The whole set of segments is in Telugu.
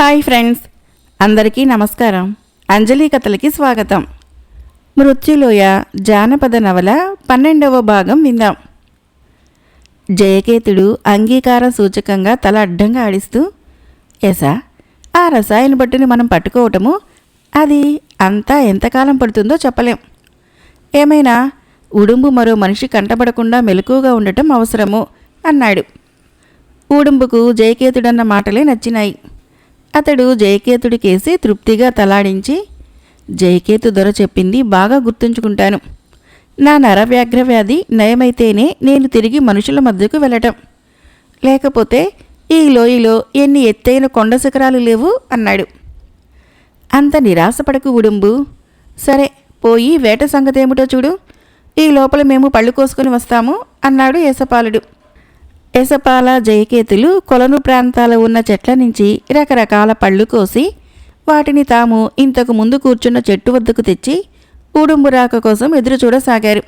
హాయ్ ఫ్రెండ్స్ అందరికీ నమస్కారం. అంజలి కథలకి స్వాగతం. మృత్యులోయ జానపద నవల పన్నెండవ భాగం విందాం. జయకేతుడు అంగీకార సూచకంగా తల అడ్డంగా ఆడిస్తూ ఎసా ఆ రసాయన బట్టుని మనం పట్టుకోవటము? అది అంతా ఎంతకాలం పడుతుందో చెప్పలేం. ఏమైనా ఉడుంబు మరో మనిషి కంటపడకుండా మెలకుగా ఉండటం అవసరము అన్నాడు. ఉడుంబుకు జయకేతుడన్న మాటలే నచ్చినాయి. అతడు జయకేతుడికేసి తృప్తిగా తలాడించి జయకేతు దొర చెప్పింది బాగా గుర్తుంచుకుంటాను. నా నరవ్యాఘ్ర వ్యాధి నయమైతేనే నేను తిరిగి మనుషుల మధ్యకు వెళ్ళటం. లేకపోతే ఈ లోయలో ఎన్ని ఎత్తైన కొండ శిఖరాలు లేవు? అన్నాడు. అంత నిరాశపడకు ఉడుంబు సరే పోయి వేట సంగతేమిటో చూడు. ఈ లోపల మేము పళ్ళు కోసుకుని వస్తాము అన్నాడు యేసపాలుడు ఎసపాల జయకేతులు కొలను ప్రాంతాల ఉన్న చెట్ల నుంచి రకరకాల పళ్ళు కోసి వాటిని తాము ఇంతకు ముందు కూర్చున్న చెట్టు వద్దకు తెచ్చి ఉడుంబు రాక కోసం ఎదురు చూడసాగారు.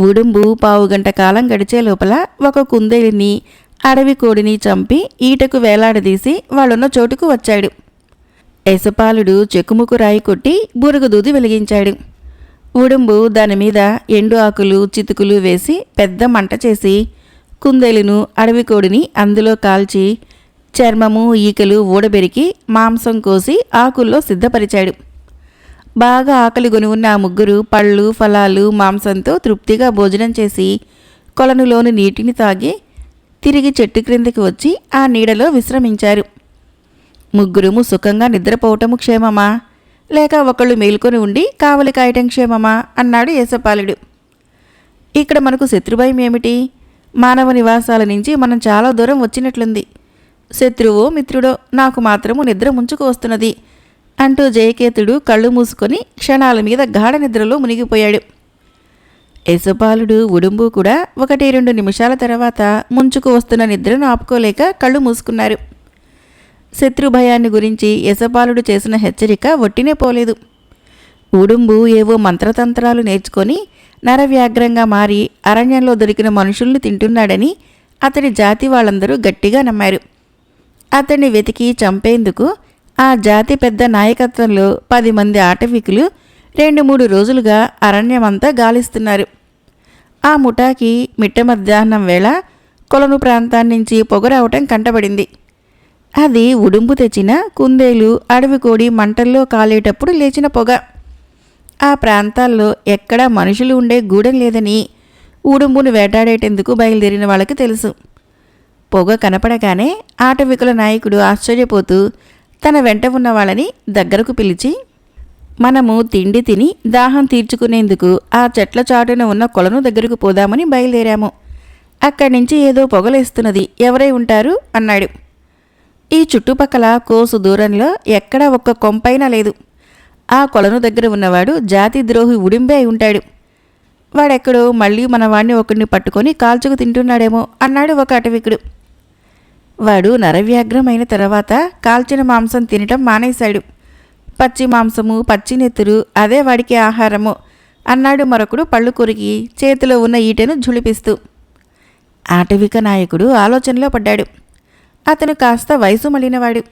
ఉడుంబు పావుగంట కాలం గడిచే లోపల ఒక కుందేలిని అడవి కోడిని చంపి ఈటకు వేలాడదీసి వాళ్ళున్న చోటుకు వచ్చాడు. యశపాలుడు చెక్కుముకు రాయి కొట్టి బురుగుదూది వెలిగించాడు. ఉడుంబు దానిమీద ఎండు ఆకులు చితుకులు వేసి పెద్ద మంట చేసి కుందేలును అడవి కోడిని అందులో కాల్చి చర్మము ఈకలు ఊడబెరికి మాంసం కోసి ఆకుల్లో సిద్ధపరిచాడు. బాగా ఆకలి కొని ఉన్న ఆ ముగ్గురు పళ్ళు ఫలాలు మాంసంతో తృప్తిగా భోజనం చేసి కొలనులోని నీటిని తాగి తిరిగి చెట్టు క్రిందకి వచ్చి ఆ నీడలో విశ్రమించారు. ముగ్గురుము సుఖంగా నిద్రపోవటము క్షేమమా? లేక ఒకళ్ళు మేల్కొని ఉండి కావలి కాయటం క్షేమమా? అన్నాడు యేసపాలుడు ఇక్కడ మనకు శత్రుభయం ఏమిటి? మానవ నివాసాల నుంచి మనం చాలా దూరం వచ్చినట్లుంది. శత్రువో మిత్రుడో నాకు మాత్రము నిద్ర ముంచుకు వస్తున్నది. అంటూ జయకేతుడు కళ్ళు మూసుకొని క్షణాల మీద గాఢ నిద్రలో మునిగిపోయాడు. యశపాలుడు ఉడుంబు కూడా ఒకటి రెండు నిమిషాల తర్వాత ముంచుకు వస్తున్న నిద్రను ఆపుకోలేక కళ్ళు మూసుకున్నారు. శత్రు భయాన్ని గురించి యశపాలుడు చేసిన హెచ్చరిక ఒట్టినే పోలేదు. ఉడుంబు ఏవో మంత్రతంత్రాలు నేర్చుకొని నరవ్యాగ్రంగా మారి అరణ్యంలో దొరికిన మనుషుల్ని తింటున్నాడని అతడి జాతి వాళ్ళందరూ గట్టిగా నమ్మారు. అతన్ని వెతికి చంపేందుకు ఆ జాతి పెద్ద నాయకత్వంలో పది మంది ఆటవికులు రెండు మూడు రోజులుగా అరణ్యమంతా గాలిస్తున్నారు. ఆ ముఠాకి మిట్ట మధ్యాహ్నం వేళ కొలను ప్రాంతాన్నించి పొగ రావటం కంటబడింది. అది ఉడుంపు తెచ్చిన కుందేలు అడవి కోడి మంటల్లో కాలేటప్పుడు లేచిన పొగ. ఆ ప్రాంతాల్లో ఎక్కడా మనుషులు ఉండే గూడెం లేదని ఊడుంబును వేటాడేటందుకు బయలుదేరిన వాళ్ళకి తెలుసు. పొగ కనపడగానే ఆటవికుల నాయకుడు ఆశ్చర్యపోతూ తన వెంట ఉన్న వాళ్ళని దగ్గరకు పిలిచి మనము తిండి తిని దాహం తీర్చుకునేందుకు ఆ చెట్ల చాటున ఉన్న కొలను దగ్గరకు పోదామని బయలుదేరాము. అక్కడి నుంచి ఏదో పొగలేస్తున్నది. ఎవరై ఉంటారు? అన్నాడు. ఈ చుట్టుపక్కల కోసు దూరంలో ఎక్కడా ఒక్క కొంపైనా లేదు. ఆ కొలను దగ్గర ఉన్నవాడు జాతి ద్రోహి ఉడింబే అయి ఉంటాడు. వాడెక్కడో మళ్ళీ మన వాడిని ఒకడిని పట్టుకొని కాల్చుకు తింటున్నాడేమో అన్నాడు ఒక అటవికుడు. వాడు నరవ్యాగ్రమైన తర్వాత కాల్చిన మాంసం తినటం మానేశాడు. పచ్చి మాంసము పచ్చి నెత్తురు అదే వాడికి ఆహారము అన్నాడు మరొకడు పళ్ళు కొరికి చేతిలో ఉన్న ఈటెను ఝుళిపిస్తూ. ఆటవిక నాయకుడు ఆలోచనలో పడ్డాడు. అతను కాస్త వయసు మళ్ళినవాడు.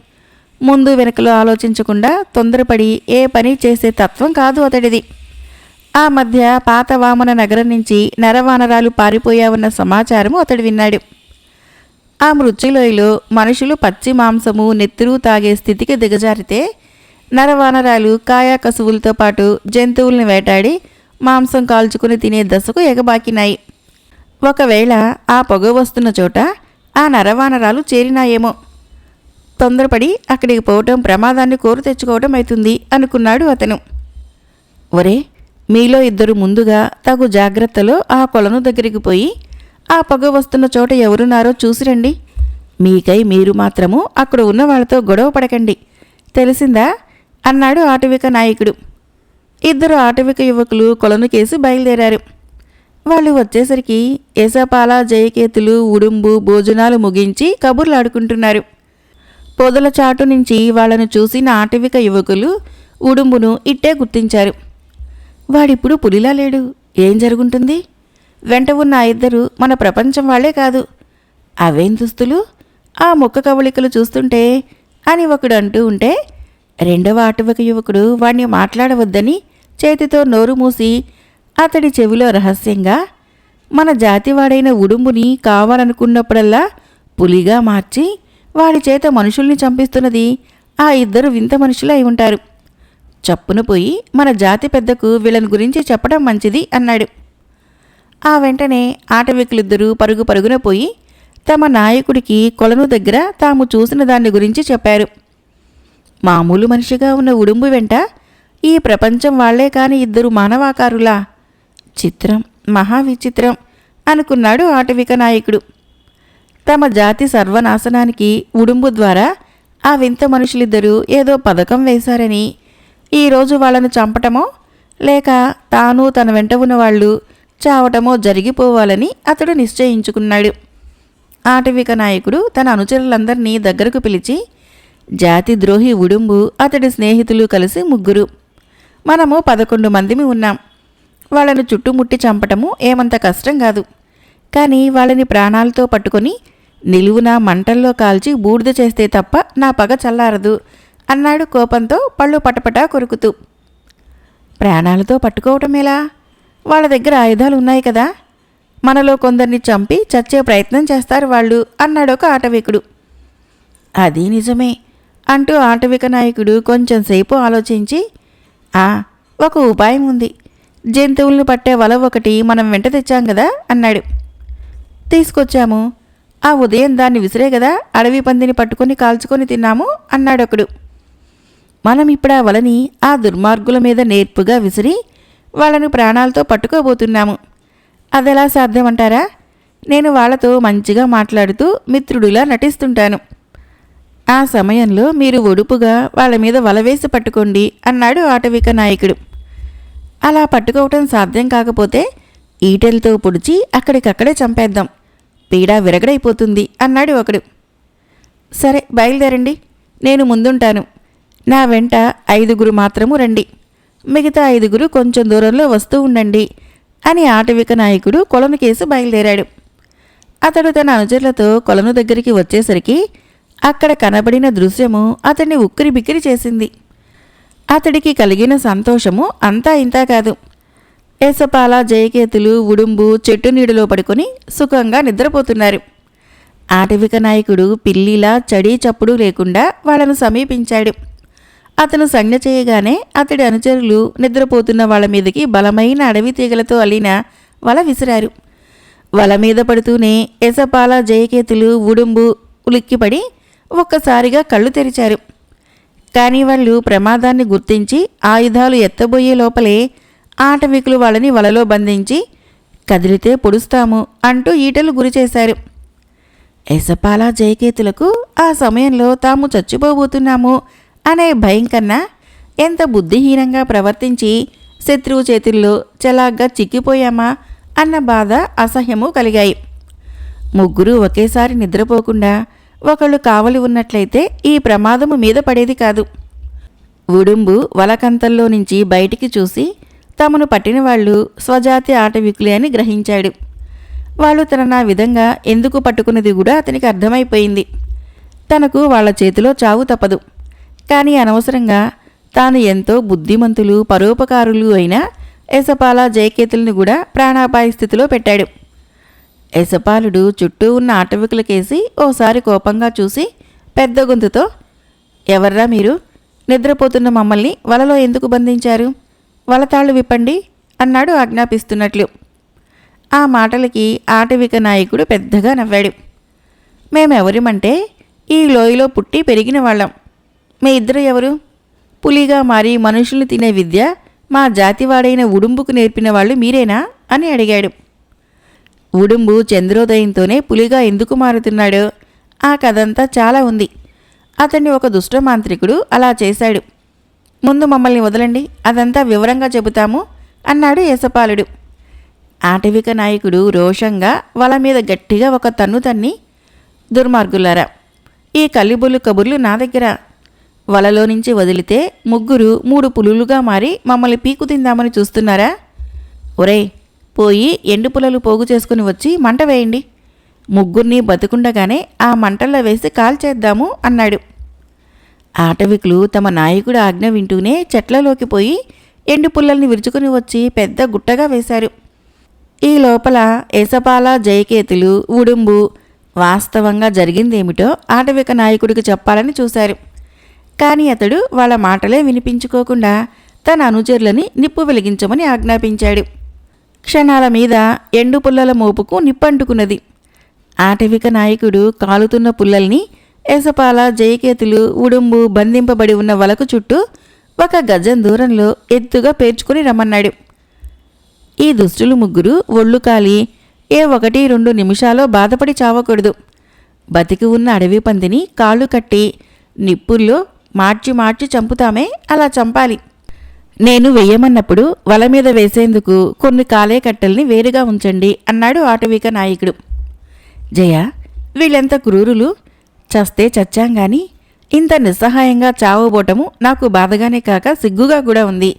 ముందు వెనుకలో ఆలోచించకుండా తొందరపడి ఏ పని చేసే తత్వం కాదు అతడిది. ఆ మధ్య పాత వామన నగరం నుంచి నరవానరాలు పారిపోయావన్న సమాచారము అతడు విన్నాడు. ఆ మృత్యులోయలో మనుషులు పచ్చి మాంసము నెత్తురు తాగే స్థితికి దిగజారితే నరవానరాలు కాయా కసువులతో పాటు జంతువుల్ని వేటాడి మాంసం కాల్చుకుని తినే దశకు ఎగబాకినాయి. ఒకవేళ ఆ పొగ వస్తున్న చోట ఆ నరవానరాలు చేరినాయేమో. తొందరపడి అక్కడికి పోవటం ప్రమాదాన్ని కోరు తెచ్చుకోవటం అవుతుంది అనుకున్నాడు అతను. ఒరే మీలో ఇద్దరు ముందుగా తగు జాగ్రత్తలో ఆ కొలను దగ్గరికి పోయి ఆ పొగ వస్తున్న చోట ఎవరున్నారో చూసిరండి మీకై మీరు మాత్రము అక్కడ ఉన్న వాళ్ళతో గొడవ పడకండి. తెలిసిందా? అన్నాడు ఆటవిక నాయకుడు. ఇద్దరు ఆటవిక యువకులు కొలను కేసి బయలుదేరారు. వాళ్ళు వచ్చేసరికి ఏసపాల జయకేతులు ఉడుంబు భోజనాలు ముగించి కబుర్లాడుకుంటున్నారు. పొదల చాటు నుంచి వాళ్ళను చూసిన ఆటవిక యువకులు ఉడుంబును ఇట్టే గుర్తించారు. వాడిప్పుడు పులిలా లేడు. ఏం జరుగుంటుంది? వెంట ఉన్న ఇద్దరు మన ప్రపంచం వాళ్ళే కాదు. అవేం దుస్తులు? ఆ ముక్క కవళికలు చూస్తుంటే అని ఒకడు అంటూ ఉంటే రెండవ ఆటవిక యువకుడు వాణ్ణి మాట్లాడవద్దని చేతితో నోరు మూసి అతడి చెవిలో రహస్యంగా మన జాతివాడైన ఉడుంబుని కావాలనుకున్నప్పుడల్లా పులిగా మార్చి వాడి చేత మనుషుల్ని చంపిస్తున్నది ఆ ఇద్దరు వింత మనుషులు అయి ఉంటారు. చప్పున పోయి మన జాతి పెద్దకు వీళ్ళని గురించి చెప్పడం మంచిది అన్నాడు. ఆ వెంటనే ఆటవికులిద్దరూ పరుగు పరుగున పోయి తమ నాయకుడికి కొలను దగ్గర తాము చూసిన దాన్ని గురించి చెప్పారు. మామూలు మనిషిగా ఉన్న ఉడుంబు వెంట ఈ ప్రపంచం వాళ్ళే కాని ఇద్దరు మానవాకారులా? చిత్రం మహావిచిత్రం అనుకున్నాడు ఆటవిక నాయకుడు. తమ జాతి సర్వనాశనానికి ఉడుంబు ద్వారా ఆ వింత మనుషులిద్దరూ ఏదో పథకం వేశారని ఈరోజు వాళ్ళను చంపటమో లేక తాను తన వెంట ఉన్నవాళ్ళు చావటమో జరిగిపోవాలని అతడు నిశ్చయించుకున్నాడు. ఆటవిక నాయకుడు తన అనుచరులందరినీ దగ్గరకు పిలిచి జాతి ద్రోహి ఉడుంబు అతడి స్నేహితులు కలిసి ముగ్గురు. మనము పదకొండు మందిమి ఉన్నాం. వాళ్ళను చుట్టుముట్టి చంపటము ఏమంత కష్టం కాదు. కానీ వాళ్ళని ప్రాణాలతో పట్టుకొని నిలువున మంటల్లో కాల్చి బూడిద చేస్తే తప్ప నా పగ చల్లారదు అన్నాడు కోపంతో పళ్ళు పటపటా కొరుకుతూ. ప్రాణాలతో పట్టుకోవటం ఎలా? వాళ్ళ దగ్గర ఆయుధాలు ఉన్నాయి కదా. మనలో కొందరిని చంపి చచ్చే ప్రయత్నం చేస్తారు వాళ్ళు అన్నాడు ఒక ఆటవికుడు. అది నిజమే అంటూ ఆటవిక నాయకుడు కొంచెం సేపు ఆలోచించి ఆ ఒక ఉపాయం ఉంది. జంతువులను పట్టే వల ఒకటి మనం వెంట తెచ్చాం కదా అన్నాడు. తీసుకొచ్చాము. ఆ ఉదయం దాన్ని విసిరే కదా అడవి పందిని పట్టుకొని కాల్చుకొని తిన్నాము అన్నాడొకడు మనం ఇప్పుడు ఆ వలని ఆ దుర్మార్గుల మీద నేర్పుగా విసిరి వాళ్ళను ప్రాణాలతో పట్టుకోబోతున్నాము. అదెలా సాధ్యమంటారా? నేను వాళ్ళతో మంచిగా మాట్లాడుతూ మిత్రుడిలా నటిస్తుంటాను. ఆ సమయంలో మీరు ఒడుపుగా వాళ్ళ మీద వల వేసి పట్టుకోండి అన్నాడు ఆటవిక నాయకుడు. అలా పట్టుకోవటం సాధ్యం కాకపోతే ఈటెలతో పొడిచి అక్కడికక్కడే చంపేద్దాం. పీడ విరగడైపోతుంది అన్నాడు ఒకడు. సరే బయలుదేరండి. నేను ముందుంటాను. నా వెంట ఐదుగురు మాత్రము రండి. మిగతా ఐదుగురు కొంచెం దూరంలో వస్తూ ఉండండి అని ఆటవిక నాయకుడు కొలను కేసు బయలుదేరాడు. అతడు తన అనుచరులతో కొలను దగ్గరికి వచ్చేసరికి అక్కడ కనబడిన దృశ్యము అతన్ని ఉక్కిరి బిక్కిరి చేసింది. అతడికి కలిగిన సంతోషము అంతా ఇంతా కాదు. ఏసపాల జయకేతులు ఉడుంబు చెట్టు నీడలో పడుకొని సుఖంగా నిద్రపోతున్నారు. ఆటవిక నాయకుడు పిల్లిలా చడి చప్పుడు లేకుండా వాళ్ళను సమీపించాడు. అతను సంజ్ఞ చేయగానే అతడి అనుచరులు నిద్రపోతున్న వాళ్ళ మీదకి బలమైన అడవి తీగలతో అల్లిన వల విసిరారు. వల మీద పడుతూనే ఎసపాల జయకేతులు ఉడుంబు ఉలిక్కిపడి ఒక్కసారిగా కళ్ళు తెరిచారు. కానీ వాళ్ళు ప్రమాదాన్ని గుర్తించి ఆయుధాలు ఎత్తబోయే లోపలే ఆటవికులు వాళ్ళని వలలో బంధించి కదిలితే పొడుస్తాము అంటూ ఈటలు గురిచేశారు ఎసపాల జయకేతులకు ఆ సమయంలో తాము చచ్చిపోబోతున్నాము అనే భయం కన్నా ఎంత బుద్ధిహీనంగా ప్రవర్తించి శత్రువు చేతుల్లో చలాగ్గా చిక్కిపోయామా అన్న బాధ అసహ్యము కలిగాయి. ముగ్గురు ఒకేసారి నిద్రపోకుండా ఒకళ్ళు కావలి ఉన్నట్లయితే ఈ ప్రమాదము మీద పడేది కాదు. ఉడుంబు వలకంతల్లో నుంచి బయటికి చూసి తమను పట్టిన వాళ్ళు స్వజాతి ఆటవికులే అని గ్రహించాడు. వాళ్ళు తననా విధంగా ఎందుకు పట్టుకున్నది కూడా అతనికి అర్థమైపోయింది. తనకు వాళ్ళ చేతిలో చావు తప్పదు. కానీ అనవసరంగా తాను ఎంతో బుద్ధిమంతులు పరోపకారులు అయిన యశపాల జయకేతుల్ని కూడా ప్రాణాపాయ స్థితిలో పెట్టాడు. యశపాలుడు చుట్టూ ఉన్న ఆటవికులకేసి ఓసారి కోపంగా చూసి పెద్ద గొంతుతో ఎవర్రా మీరు? నిద్రపోతున్న మమ్మల్ని వలలో ఎందుకు బంధించారు? వలతాళ్ళు విప్పండి అన్నాడు ఆజ్ఞాపిస్తున్నట్లు. ఆ మాటలకి ఆటవిక నాయకుడు పెద్దగా నవ్వాడు. మేమెవరిమంటే ఈ లోయలో పుట్టి పెరిగిన వాళ్ళం. మీ ఇద్దరు ఎవరు? పులిగా మారి మనుషుల్ని తినే విద్య మా జాతివాడైన ఉడుంబుకు నేర్పిన వాళ్ళు మీరేనా? అని అడిగాడు. ఉడుంబు చంద్రోదయంతోనే పులిగా ఎందుకు మారుతున్నాడో ఆ కథంతా చాలా ఉంది. అతన్ని ఒక దుష్ట మాంత్రికుడు అలా చేశాడు. ముందు మమ్మల్ని వదలండి అదంతా వివరంగా చెబుతాము అన్నాడు యశపాలుడు ఆటవిక నాయకుడు రోషంగా వల మీద గట్టిగా ఒక తన్ను తన్ని దుర్మార్గులారా ఈ కల్లిబొల్లు కబుర్లు నా దగ్గర. వలలో నుంచి వదిలితే ముగ్గురు మూడు పులులుగా మారి మమ్మల్ని పీకు తిందామని చూస్తున్నారా? ఒరేయ్ పోయి ఎండు పులలు పోగు చేసుకుని వచ్చి మంట వేయండి. ముగ్గురిని బతుకుండగానే ఆ మంటల్లో వేసి కాల్చేద్దాము అన్నాడు. ఆటవికులు తమ నాయకుడు ఆజ్ఞ వింటూనే చెట్లలోకి పోయి ఎండు పుల్లల్ని విరుచుకుని వచ్చి పెద్ద గుట్టగా వేశారు. ఈ లోపల ఏసపాల జయకేతులు ఉడుంబు వాస్తవంగా జరిగిందేమిటో ఆటవిక నాయకుడికి చెప్పాలని చూశారు. కానీ అతడు వాళ్ళ మాటలే వినిపించుకోకుండా తన అనుచరులని నిప్పు వెలిగించమని ఆజ్ఞాపించాడు. క్షణాల మీద ఎండు పుల్లల మోపుకు నిప్పంటుకున్నది. ఆటవిక నాయకుడు కాలుతున్న పుల్లల్ని ఎసపాల జయకేతులు ఉడుంబు బంధింపబడి ఉన్న వలకు చుట్టూ ఒక గజం దూరంలో ఎత్తుగా పేర్చుకుని రమ్మన్నాడు. ఈ దుష్టులు ముగ్గురు ఒళ్ళు కాలి ఏ ఒకటి రెండు నిమిషాలో బాధపడి చావకూడదు. బతికి ఉన్న అడవి పందిని కాళ్ళు కట్టి నిప్పుల్లో మార్చి మార్చి చంపుతామే అలా చంపాలి. నేను వెయ్యమన్నప్పుడు వల మీద వేసేందుకు కొన్ని కాలే కట్టెల్ని వేరుగా ఉంచండి అన్నాడు ఆటవిక నాయకుడు. జయ వీళ్ళెంత క్రూరులు? చస్తే చచ్చాం గాని ఇంత నిస్సహాయంగా చావబోటము నాకు బాధగానే కాక సిగ్గుగా కూడా ఉంది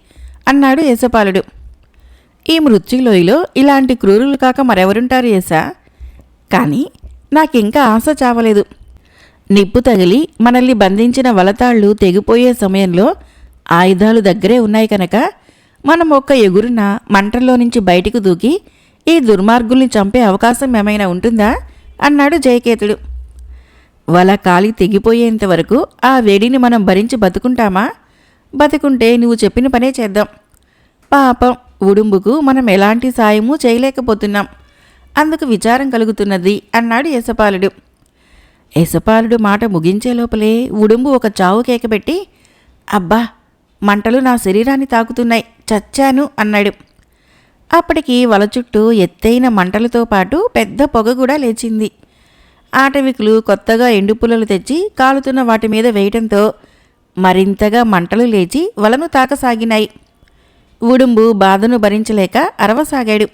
అన్నాడు యశపాలుడు ఈ మృత్యులోయలో ఇలాంటి క్రూరులు కాక మరెవరుంటారు యేసా? కానీ నాకింకా ఆశ చావలేదు. నిప్పు తగిలి మనల్ని బంధించిన వలతాళ్ళు తెగిపోయే సమయంలో ఆయుధాలు దగ్గరే ఉన్నాయి కనుక మనం ఒక్క ఎగురున మంటల్లో నుంచి బయటకు దూకి ఈ దుర్మార్గుల్ని చంపే అవకాశం ఏమైనా ఉంటుందా? అన్నాడు జయకేతుడు. వల కాలి తెగిపోయేంత వరకు ఆ వేడిని మనం భరించి బతుకుంటామా? బతుకుంటే నువ్వు చెప్పిన పనే చేద్దాం. పాపం ఉడుంబుకు మనం ఎలాంటి సాయము చేయలేకపోతున్నాం. అందుకు విచారం కలుగుతున్నది అన్నాడు యశపాలుడు యశపాలుడు మాట ముగించే లోపలే ఉడుంబు ఒక చావు కేకబెట్టి అబ్బా మంటలు నా శరీరాన్ని తాకుతున్నాయి చచ్చాను అన్నాడు. అప్పటికి వల చుట్టూ ఎత్తైన మంటలతో పాటు పెద్ద పొగ కూడా లేచింది. ఆటవికులు కొత్తగా ఎండు పుల్లలు తెచ్చి కాలుతున్న వాటి మీద వేయటంతో మరింతగా మంటలు లేచి వలను తాకసాగినాయి. ఉడుంబు బాధను భరించలేక అరవసాగాడు.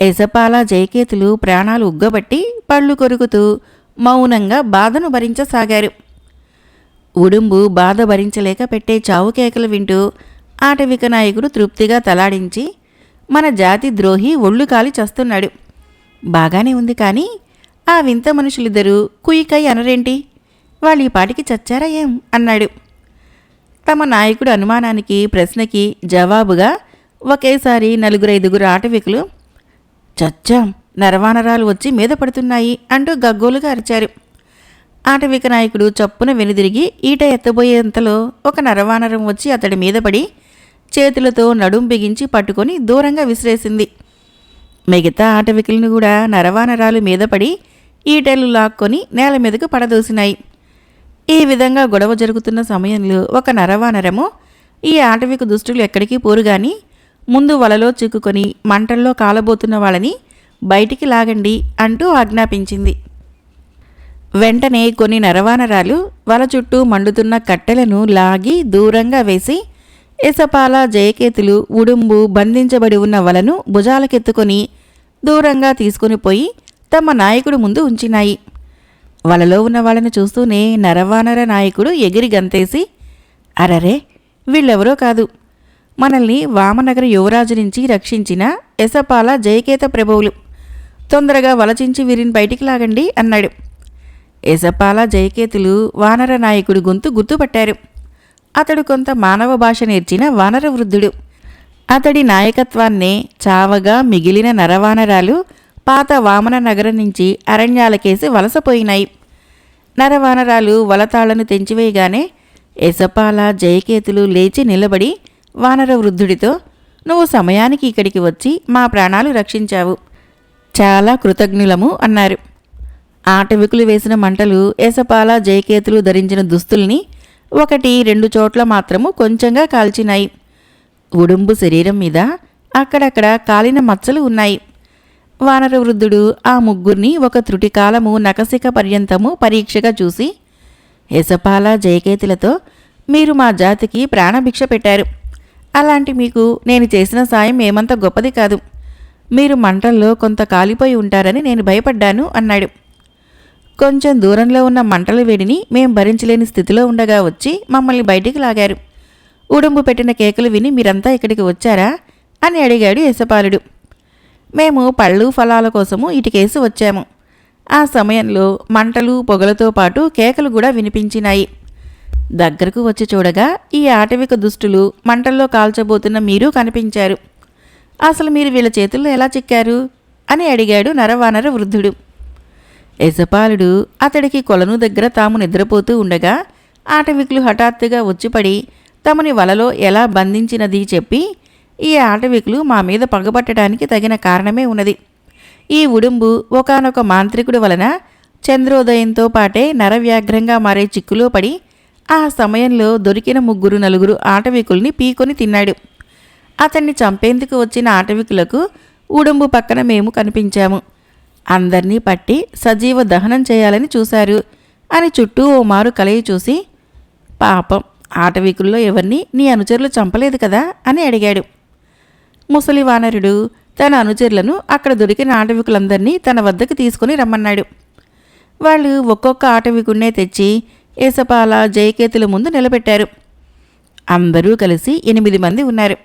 ఎసపాల జయకేతులు ప్రాణాలు ఉగ్గబట్టి పళ్ళు కొరుకుతూ మౌనంగా బాధను భరించసాగారు. ఉడుంబు బాధ భరించలేక పెట్టే చావు కేకలు వింటూ ఆటవిక నాయకుడు తృప్తిగా తలాడించి మన జాతి ద్రోహి ఒళ్ళు కాలి చస్తున్నాడు. బాగానే ఉంది కానీ ఆ వింత మనుషులిద్దరూ కుయికై అనరేంటి వాళ్ళు ఈ పాటికి చచ్చారా ఏం అన్నాడు. తమ నాయకుడు అనుమానానికి ప్రశ్నకి జవాబుగా ఒకేసారి నలుగురైదుగురు ఆటవికులు చచ్చాం నరవానరాలు వచ్చి మీద పడుతున్నాయి అంటూ గగ్గోలుగా అరిచారు. ఆటవిక నాయకుడు చప్పున వెనుదిరిగి ఈట ఎత్తబోయేంతలో ఒక నరవానరం వచ్చి అతడి మీద పడి చేతులతో నడుం బిగించి పట్టుకొని దూరంగా విసిరేసింది. మిగతా ఆటవికులను కూడా నరవానరాలు మీద పడి ఈటెలు లాక్కొని నేల మీదకు పడదోసినాయి. ఈ విధంగా గొడవ జరుగుతున్న సమయంలో ఒక నరవానరము ఈ ఆటవిక దుష్టులు ఎక్కడికి పోరుగాని ముందు వలలో చిక్కుకొని మంటల్లో కాలబోతున్న వాళ్ళని బయటికి లాగండి అంటూ ఆజ్ఞాపించింది. వెంటనే కొన్ని నరవానరాలు వల చుట్టూ మండుతున్న కట్టెలను లాగి దూరంగా వేసి ఇసపాల జయకేతులు ఉడుంబు బంధించబడి ఉన్న వలను భుజాలకెత్తుకొని దూరంగా తీసుకుని పోయి తమ నాయకుడు ముందు ఉంచినాయి. వలలో ఉన్న వాళ్ళని చూస్తూనే నరవానర నాయకుడు ఎగిరి గంతేసి అరరే వీళ్ళెవరో కాదు. మనల్ని వామనగర యువరాజు నుంచి రక్షించిన యశపాల జయకేత ప్రభువులు. తొందరగా వలచించి వీరిని బయటికి లాగండి అన్నాడు. ఎసపాల జయకేతులు వానర నాయకుడి గొంతు గుర్తుపట్టారు. అతడు కొంత మానవ భాష నేర్చిన వానర వృద్ధుడు. అతడి నాయకత్వాన్నే చావగా మిగిలిన నరవానరాలు పాత వామన నగరం నుంచి అరణ్యాలకేసి వలసపోయినాయి నరవానరాలు వలతాళ్ళను తెంచివేయగానే ఎసపాల జయకేతులు లేచి నిలబడి వానర వృద్ధుడితో నువ్వు సమయానికి ఇక్కడికి వచ్చి మా ప్రాణాలు రక్షించావు. చాలా కృతజ్ఞులము అన్నారు. ఆటవికులు వేసిన మంటలు ఎసపాల జయకేతులు ధరించిన దుస్తుల్ని ఒకటి రెండు చోట్ల మాత్రము కొంచెంగా కాల్చినాయి. ఉడుంబు శరీరం మీద అక్కడక్కడ కాలిన మచ్చలు ఉన్నాయి. వానర వృద్ధుడు ఆ ముగ్గురిని ఒక త్రుటికాలము నకసిక పర్యంతము పరీక్షగా చూసి యశపాల జయకేతులతో మీరు మా జాతికి ప్రాణభిక్ష పెట్టారు. అలాంటి మీకు నేను చేసిన సాయం ఏమంత గొప్పది కాదు. మీరు మంటల్లో కొంత కాలిపోయి ఉంటారని నేను భయపడ్డాను అన్నాడు. కొంచెం దూరంలో ఉన్న మంటల వేడిని మేం భరించలేని స్థితిలో ఉండగా వచ్చి మమ్మల్ని బయటికి లాగారు. ఉడుంబు పెట్టిన కేకలు విని మీరంతా ఇక్కడికి వచ్చారా? అని అడిగాడు యశపాలుడు మేము పళ్ళు ఫలాల కోసము ఇటుకేసి వచ్చాము. ఆ సమయంలో మంటలు పొగలతో పాటు కేకలు కూడా వినిపించినాయి. దగ్గరకు వచ్చి చూడగా ఈ ఆటవిక దుష్టులు మంటల్లో కాల్చబోతున్న మీరు కనిపించారు. అసలు మీరు వీళ్ళ చేతుల్లో ఎలా చిక్కారు? అని అడిగాడు నరవానర వృద్ధుడు. యజపాలుడు అతడికి కొలను దగ్గర తాము నిద్రపోతూ ఉండగా ఆటవికులు హఠాత్తుగా వచ్చిపడి తమని వలలో ఎలా బంధించినది చెప్పి ఈ ఆటవికులు మా మీద పగబట్టడానికి తగిన కారణమే ఉన్నది. ఈ ఉడుంబు ఒకానొక మాంత్రికుడు వలన చంద్రోదయంతో పాటే నరవ్యాఘ్రంగా మారే చిక్కులో పడి ఆ సమయంలో దొరికిన ముగ్గురు నలుగురు ఆటవికుల్ని పీకొని తిన్నాడు. అతన్ని చంపేందుకు వచ్చిన ఆటవికులకు ఉడుంబు పక్కన మేము కనిపించాము. అందర్నీ పట్టి సజీవ దహనం చేయాలని చూశారు. అని చుట్టూ ఓ మారు కలయి చూసి పాపం ఆటవికుల్లో ఎవరిని నీ అనుచరులు చంపలేదు కదా? అని అడిగాడు. ముసలి వానరుడు తన అనుచరులను అక్కడ దొరికిన ఆటవికులందరినీ తన వద్దకు తీసుకుని రమ్మన్నాడు. వాళ్ళు ఒక్కొక్క ఆటవికుణ్ణే తెచ్చి ఏసపాల జయకేతుల ముందు నిలబెట్టారు. అందరూ కలిసి ఎనిమిది మంది ఉన్నారు.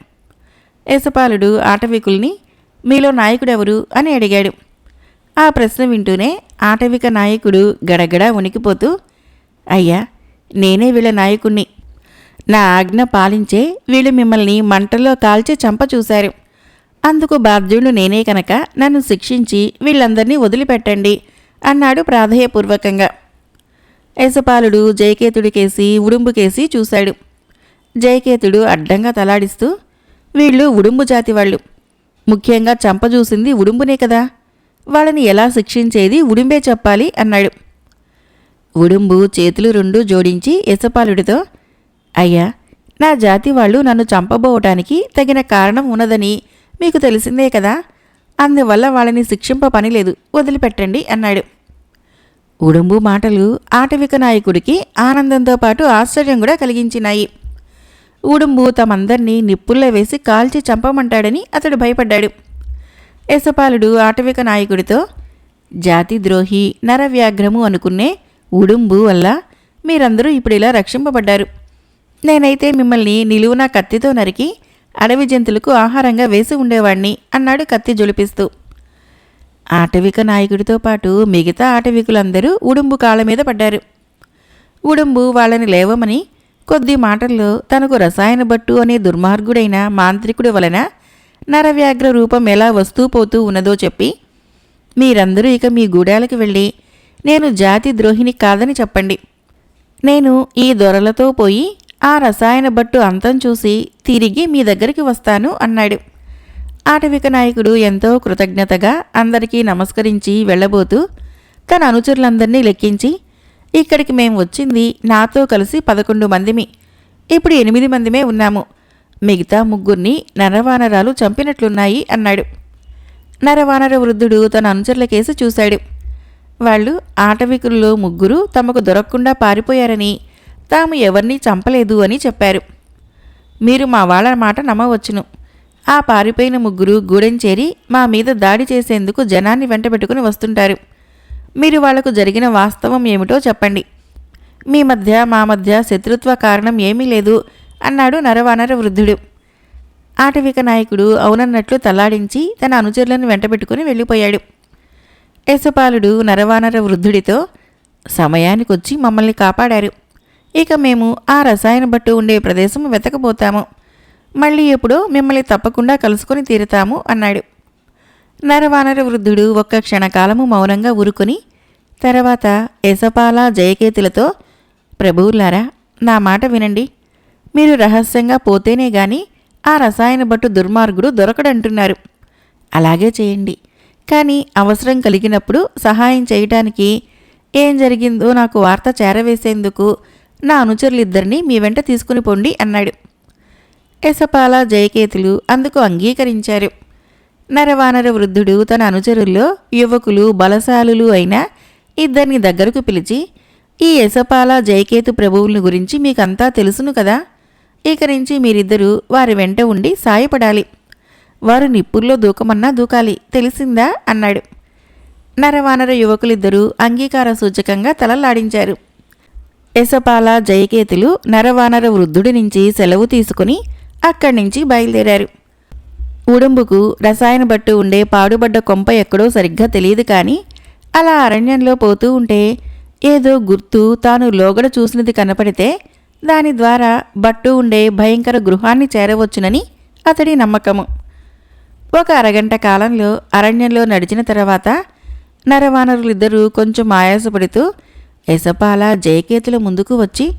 ఏసపాలుడు ఆటవికుల్ని మీలో నాయకుడెవరు? అని అడిగాడు. ఆ ప్రశ్న వింటూనే ఆటవిక నాయకుడు గడగడ వణికిపోతూ అయ్యా నేనే వీళ్ళ నాయకుణ్ణి. నా ఆజ్ఞ పాలించే వీళ్ళు మిమ్మల్ని మంటల్లో కాల్చి చంప చూశారు. అందుకు బాధ్యుడు నేనే కనుక నన్ను శిక్షించి వీళ్ళందరినీ వదిలిపెట్టండి అన్నాడు ప్రాధేయపూర్వకంగా. యశపాలుడు జయకేతుడికేసి ఉడుంబుకేసి చూశాడు. జయకేతుడు అడ్డంగా తలాడిస్తూ వీళ్ళు ఉడుంబు జాతి వాళ్ళు ముఖ్యంగా చంప చూసింది ఉడుంబునే కదా. వాళ్ళని ఎలా శిక్షించేది ఉడుంబే చెప్పాలి అన్నాడు. ఉడుంబు చేతులు రెండు జోడించి యశపాలుడితో అయ్యా నా జాతి వాళ్ళు నన్ను చంపబోవటానికి తగిన కారణం ఉన్నదని మీకు తెలిసిందే కదా. అందువల్ల వాళ్ళని శిక్షింప పని లేదు. వదిలిపెట్టండి అన్నాడు. ఉడుంబు మాటలు ఆటవిక నాయకుడికి ఆనందంతో పాటు ఆశ్చర్యం కూడా కలిగించినాయి. ఉడుంబు తమందర్నీ నిప్పుల్లో వేసి కాల్చి చంపమంటాడని అతడు భయపడ్డాడు. యశపాలుడు ఆటవిక నాయకుడితో జాతి ద్రోహి నరవ్యాఘ్రము అనుకునే ఉడుంబు వల్ల మీరందరూ ఇప్పుడు ఇలా రక్షింపబడ్డారు. నేనైతే మిమ్మల్ని నిలువున కత్తితో నరికి అడవి జంతువులకు ఆహారంగా వేసి ఉండేవాణ్ణి అన్నాడు కత్తి జొలిపిస్తూ. ఆటవిక నాయకుడితో పాటు మిగతా ఆటవికులందరూ ఉడుంబు కాళ్ళ మీద పడ్డారు. ఉడుంబు వాళ్ళని లేవమని కొద్ది మాటల్లో తనకు రసాయన బట్టు అనే దుర్మార్గుడైన మాంత్రికుడి వలన నరవ్యాఘ్ర రూపం ఎలా వస్తూ పోతూ ఉన్నదో చెప్పి మీరందరూ ఇక మీ గూడాలకు వెళ్ళి నేను జాతి ద్రోహిని కాదని చెప్పండి. నేను ఈ దొరలతో పోయి ఆ రసాయన బట్టు అంతం చూసి తిరిగి మీ దగ్గరికి వస్తాను అన్నాడు. ఆటవిక నాయకుడు ఎంతో కృతజ్ఞతగా అందరికీ నమస్కరించి వెళ్ళబోతూ తన అనుచరులందరినీ లెక్కించి ఇక్కడికి మేము వచ్చింది నాతో కలిసి పదకొండు మందిమి. ఇప్పుడు ఎనిమిది మందిమే ఉన్నాము. మిగతా ముగ్గురిని నరవానరాలు చంపినట్లున్నాయి అన్నాడు. నరవానర వృద్ధుడు తన అనుచరులకేసి చూశాడు. వాళ్ళు ఆటవికుల్లో ముగ్గురు తమకు దొరకకుండా పారిపోయారని తాము ఎవరినీ చంపలేదు అని చెప్పారు. మీరు మా వాళ్ళ మాట నమ్మవచ్చును. ఆ పారిపోయిన ముగ్గురు గూడెం చేరి మా మీద దాడి చేసేందుకు జనాన్ని వెంటబెట్టుకుని వస్తుంటారు. మీరు వాళ్ళకు జరిగిన వాస్తవం ఏమిటో చెప్పండి. మీ మధ్య మా మధ్య శత్రుత్వ కారణం ఏమీ లేదు అన్నాడు నరవానర వృద్ధుడు. ఆటవిక నాయకుడు అవునన్నట్లు తల్లాడించి తన అనుచరులను వెంటబెట్టుకుని వెళ్ళిపోయాడు. యశపాలుడు నరవానర వృద్ధుడితో సమయానికొచ్చి మమ్మల్ని కాపాడారు. ఇక మేము ఆ రసాయన బట్టు ఉండే ప్రదేశం వెతకబోతాము. మళ్ళీ ఎప్పుడో మిమ్మల్ని తప్పకుండా కలుసుకొని తీరుతాము అన్నాడు. నరవానర వృద్ధుడు ఒక్క క్షణకాలము మౌనంగా ఊరుకొని తర్వాత యశపాల జయకేతులతో ప్రభువులారా నా మాట వినండి. మీరు రహస్యంగా పోతేనే గాని ఆ రసాయన బట్టు దుర్మార్గుడు దొరకడంటున్నారు. అలాగే చేయండి. కానీ అవసరం కలిగినప్పుడు సహాయం చేయటానికి ఏం జరిగిందో నాకు వార్త చేరవేసేందుకు నా అనుచరులిద్దరినీ మీ వెంట తీసుకుని పొండి అన్నాడు. యశపాల జయకేతులు అందుకు అంగీకరించారు. నరవానర వృద్ధుడు తన అనుచరుల్లో యువకులు బలశాలులు అయిన ఇద్దరిని దగ్గరకు పిలిచి ఈ యశపాల జయకేతు ప్రభువుల గురించి మీకంతా తెలుసును కదా? ఇక నుంచి మీరిద్దరూ వారి వెంట ఉండి సాయపడాలి. వారు నిప్పుల్లో దూకమన్నా దూకాలి. తెలిసిందా? అన్నాడు. నరవానర యువకులిద్దరూ అంగీకార సూచకంగా తలలాడించారు. యశపాల జయకేతులు నరవానర వృద్ధుడి నుంచి సెలవు తీసుకుని అక్కడి నుంచి బయలుదేరారు. ఉడుంబుకు రసాయన బట్టు ఉండే పాడుబడ్డ కొంప ఎక్కడో సరిగ్గా తెలియదు కానీ అలా అరణ్యంలో పోతూ ఉంటే ఏదో గుర్తు తాను లోగడ చూసినది కనపడితే దాని ద్వారా బట్టు ఉండే భయంకర గృహాన్ని చేరవచ్చునని అతడి నమ్మకము. ఒక అరగంట కాలంలో అరణ్యంలో నడిచిన తర్వాత నరవానరులిద్దరూ కొంచెం ఆయాసపడుతూ ఎసపాల జయకేతుల ముందుకు వచ్చి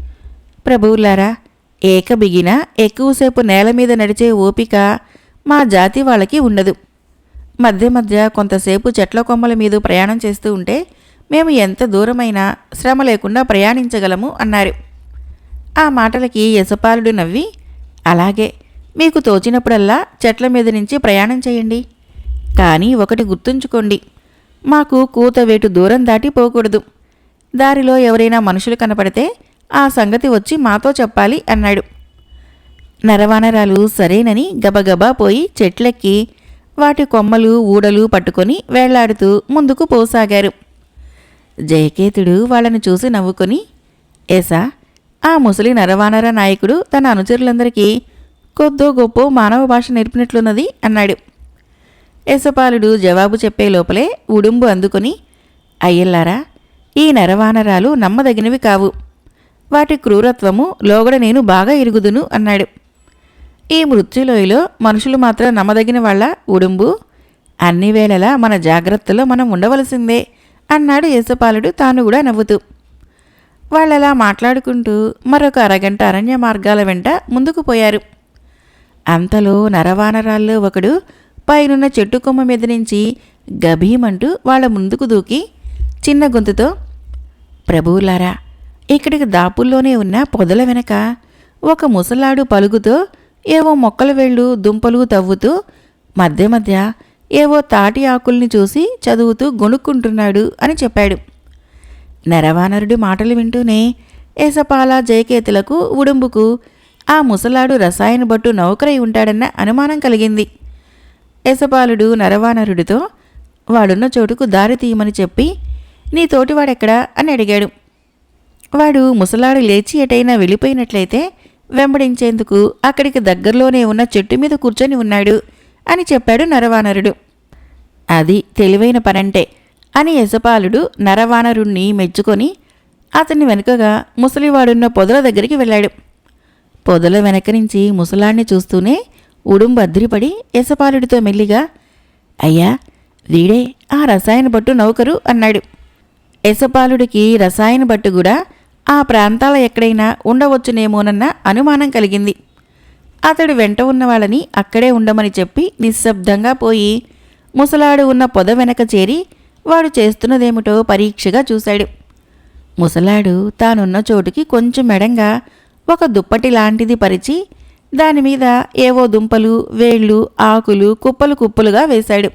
ప్రభువులారా ఏక బిగిన ఎక్కువసేపు నేల మీద నడిచే ఓపిక మా జాతి వాళ్ళకి ఉండదు. మధ్య మధ్య కొంతసేపు చెట్ల కొమ్మల మీద ప్రయాణం చేస్తూ ఉంటే మేము ఎంత దూరమైనా శ్రమ లేకుండా ప్రయాణించగలము అన్నారు. ఆ మాటలకి యశపాలుడు నవ్వి అలాగే మీకు తోచినప్పుడల్లా చెట్ల మీద నుంచి ప్రయాణం చేయండి. కానీ ఒకటి గుర్తుంచుకోండి మాకు కూతవేటు దూరం దాటి పోకూడదు. దారిలో ఎవరైనా మనుషులు కనపడితే ఆ సంగతి వచ్చి మాతో చెప్పాలి అన్నాడు. నరవానరాలు సరేనని గబగబా పోయి చెట్లెక్కి వాటి కొమ్మలు ఊడలు పట్టుకొని వేళ్ళాడుతూ ముందుకు పోసాగారు. జయకేతుడు వాళ్ళని చూసి నవ్వుకొని ఏసా ఆ ముసలి నరవానర నాయకుడు తన అనుచరులందరికీ కొద్దో గొప్ప మానవ భాష నేర్పినట్లున్నది అన్నాడు. యశపాలుడు జవాబు చెప్పే లోపలే ఉడుంబు అందుకొని అయ్యల్లారా ఈ నరవానరాలు నమ్మదగినవి కావు. వాటి క్రూరత్వము లోగడ నేను బాగా ఇరుగుదును అన్నాడు. ఈ మృత్యులోయలో మనుషులు మాత్రం నమ్మదగిన వాళ్ళ ఉడుంబు అన్ని వేళలా మన జాగ్రత్తలో మనం ఉండవలసిందే అన్నాడు యేసపాలుడు తాను కూడా నవ్వుతూ. వాళ్ళలా మాట్లాడుకుంటూ మరొక అరగంట అరణ్య మార్గాల వెంట ముందుకు పోయారు. అంతలో నరవానరాల్లో ఒకడు పైనున్న చెట్టు కొమ్మ మీద నుంచి గభీమంటూ వాళ్ళ ముందుకు దూకి చిన్న గొంతుతో ప్రభువులారా ఇక్కడికి దాపుల్లోనే ఉన్న పొదల వెనక ఒక ముసలాడు పలుగుతూ ఏవో మొక్కల వేళ్ళు దుంపలు తవ్వుతూ మధ్య మధ్య ఏవో తాటి ఆకుల్ని చూసి చదువుతూ గొణుక్కుంటున్నాడు అని చెప్పాడు. నరవానరుడి మాటలు వింటూనే ఏసపాల జయకేతులకు ఉడుంబుకు ఆ ముసలాడు రసాయన బట్టు నౌకరై ఉంటాడన్న అనుమానం కలిగింది. యశపాలుడు నరవానరుడితో వాడున్న చోటుకు దారి తీయమని చెప్పి నీ తోటివాడెక్కడా? అని అడిగాడు. వాడు ముసలాడు లేచి ఎటైనా వెళ్ళిపోయినట్లయితే వెంబడించేందుకు అక్కడికి దగ్గరలోనే ఉన్న చెట్టు మీద కూర్చొని ఉన్నాడు అని చెప్పాడు నరవానరుడు. అది తెలివైన పనంటే అని యశపాలుడు నరవానరుణ్ణి మెచ్చుకొని అతన్ని వెనుకగా ముసలివాడున్న పొదల దగ్గరికి వెళ్ళాడు. పొదల వెనక నుంచి ముసలాడిని చూస్తూనే ఉడుంబు అద్రిపడి యశపాలుడితో మెల్లిగా అయ్యా వీడే ఆ రసాయన పట్టు నౌకరు అన్నాడు. యశపాలుడికి రసాయన బట్టు కూడా ఆ ప్రాంతాల ఎక్కడైనా ఉండవచ్చునేమోనన్న అనుమానం కలిగింది. అతడు వెంట ఉన్న వాళ్ళని అక్కడే ఉండమని చెప్పి నిశ్శబ్దంగా పోయి ముసలాడు ఉన్న పొద వెనక చేరి వాడు చేస్తున్నదేమిటో పరీక్షగా చూశాడు. ముసలాడు తానున్న చోటుకి కొంచెం మెడంగా ఒక దుప్పటి లాంటిది పరిచి దానిమీద ఏవో దుంపలు వేళ్ళు ఆకులు కుప్పలు కుప్పలుగా వేశాడు.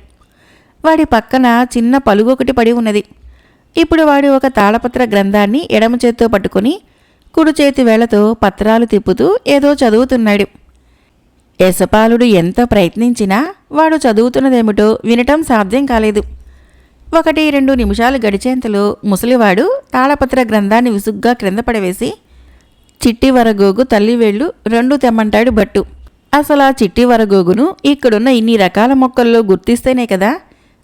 వాడి పక్కన చిన్న పలుగొకటి పడి ఉన్నది. ఇప్పుడు వాడు ఒక తాళపత్ర గ్రంథాన్ని ఎడమ చేత్తో పట్టుకొని కుడి చేతి వేళతో పత్రాలు తిప్పుతూ ఏదో చదువుతున్నాడు. యశపాలుడు ఎంత ప్రయత్నించినా వాడు చదువుతున్నదేమిటో వినటం సాధ్యం కాలేదు. ఒకటి రెండు నిమిషాలు గడిచేంతలో ముసలివాడు తాళపత్ర గ్రంథాన్ని విసుగ్గా క్రింద పడవేసి చిట్టి వరగోగు తల్లి వేళ్ళు రెండు తెమ్మంటాడు బట్టు. అసలు ఆ చిట్టి వరగోగును ఇక్కడున్న ఇన్ని రకాల మొక్కల్లో గుర్తిస్తేనే కదా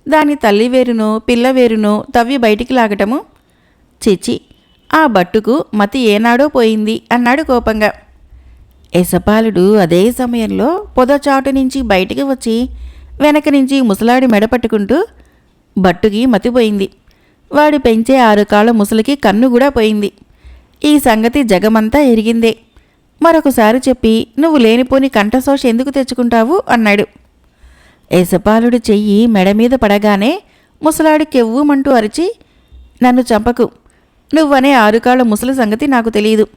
దాని తల్లి వేరును పిల్ల వేరును తవ్వి బయటికి లాగటము? చిచి ఆ బట్టుకు మతి ఏనాడో పోయింది అన్నాడు కోపంగా. యశపాలుడు అదే సమయంలో పొదచాటు నుంచి బయటికి వచ్చి వెనక నుంచి ముసలాడి మెడ పట్టుకుంటూ బట్టుకి మతిపోయింది వాడు పెంచే ఆరు కాళ్ళ ముసలికి కన్ను కూడా పోయింది. ఈ సంగతి జగమంతా ఎరిగిందే. మరొకసారి చెప్పి నువ్వు లేనిపోని కంఠశోష ఎందుకు తెచ్చుకుంటావు? అన్నాడు. యశపాలుడి చెయ్యి మెడ మీద పడగానే ముసలాడు కెవ్వుమంటూ అరిచి నన్ను చంపకు. నువ్వనే ఆరుకాళ్ళ ముసలి సంగతి నాకు తెలియదు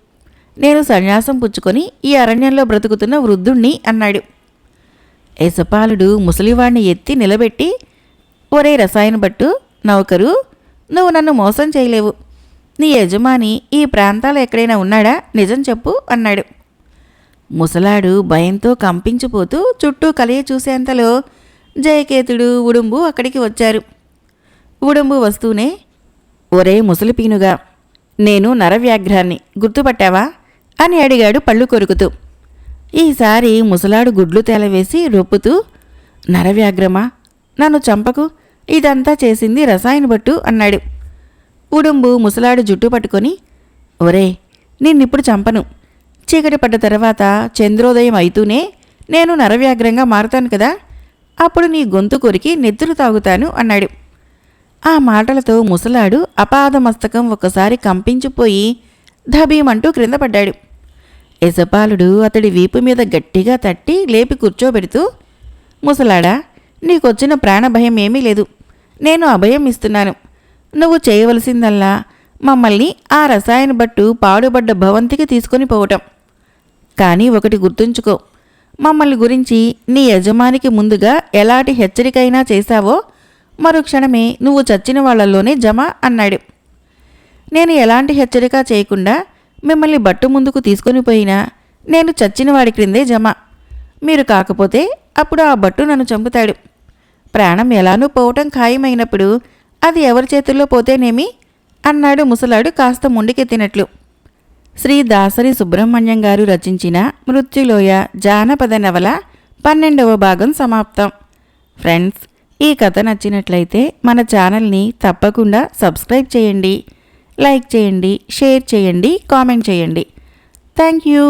నేను సన్యాసం పుచ్చుకొని ఈ అరణ్యంలో బ్రతుకుతున్న వృద్ధుణ్ణి అన్నాడు. యశపాలుడు ముసలివాణ్ణి ఎత్తి నిలబెట్టి ఒరే రసాయన బట్టు నౌకరు నువ్వు నన్ను మోసం చేయలేవు. నీ యజమాని ఈ ప్రాంతాలు ఎక్కడైనా ఉన్నాడా? నిజం చెప్పు అన్నాడు. ముసలాడు భయంతో కంపించిపోతూ చుట్టూ కలియ చూసేంతలో జయకేతుడు ఉడుంబు అక్కడికి వచ్చారు. ఉడుంబు వస్తూనే ఒరే ముసలిపీనుగా నేను నరవ్యాఘ్రాన్ని గుర్తుపట్టావా? అని అడిగాడు పళ్ళు కొరుకుతూ. ఈసారి ముసలాడు గుడ్లు తేలవేసి రొప్పుతూ నరవ్యాఘ్రమా నన్ను చంపకు ఇదంతా చేసింది రసాయన బట్టు అన్నాడు. ఉడుంబు ముసలాడు జుట్టు పట్టుకొని ఒరే నిన్నిప్పుడు చంపను. చీకటి పడ్డ తర్వాత చంద్రోదయం అయితూనే నేను నరవ్యాగ్రంగా మారుతాను కదా? అప్పుడు నీ గొంతు కొరికి నెత్తురు తాగుతాను అన్నాడు. ఆ మాటలతో ముసలాడు అపాదమస్తకం ఒకసారి కంపించిపోయి ధబీమంటూ క్రింద పడ్డాడు. యశపాలుడు అతడి వీపు మీద గట్టిగా తట్టి లేపి కూర్చోబెడుతూ ముసలాడా నీకొచ్చిన ప్రాణభయం ఏమీ లేదు. నేను అభయం ఇస్తున్నాను. నువ్వు చేయవలసిందల్లా మమ్మల్ని ఆ రసాయన బట్టు పాడుబడ్డ భవంతికి తీసుకొని పోవటం. కానీ ఒకటి గుర్తుంచుకో. మమ్మల్ని గురించి నీ యజమానికి ముందుగా ఎలాంటి హెచ్చరికైనా చేశావో మరుక్షణమే నువ్వు చచ్చిన వాళ్ళల్లోనే జమ అన్నాడు. నేను ఎలాంటి హెచ్చరిక చేయకుండా మిమ్మల్ని బట్టు ముందుకు తీసుకొని పోయినా నేను చచ్చిన వాడి క్రిందే జమ. మీరు కాకపోతే అప్పుడు ఆ బట్టు నన్ను చంపుతాడు. ప్రాణం ఎలానూ పోవటం ఖాయమైనప్పుడు అది ఎవరి చేతుల్లో పోతేనేమి? అన్నాడు ముసలాడు కాస్త ముండికెత్తినట్లు. శ్రీ దాసరి సుబ్రహ్మణ్యం గారు రచించిన మృత్యులోయ జానపద నవల పన్నెండవ భాగం సమాప్తం. ఫ్రెండ్స్ ఈ కథ నచ్చినట్లయితే మన ఛానల్ని తప్పకుండా సబ్స్క్రైబ్ చేయండి లైక్ చేయండి షేర్ చేయండి కామెంట్ చేయండి. Thank you.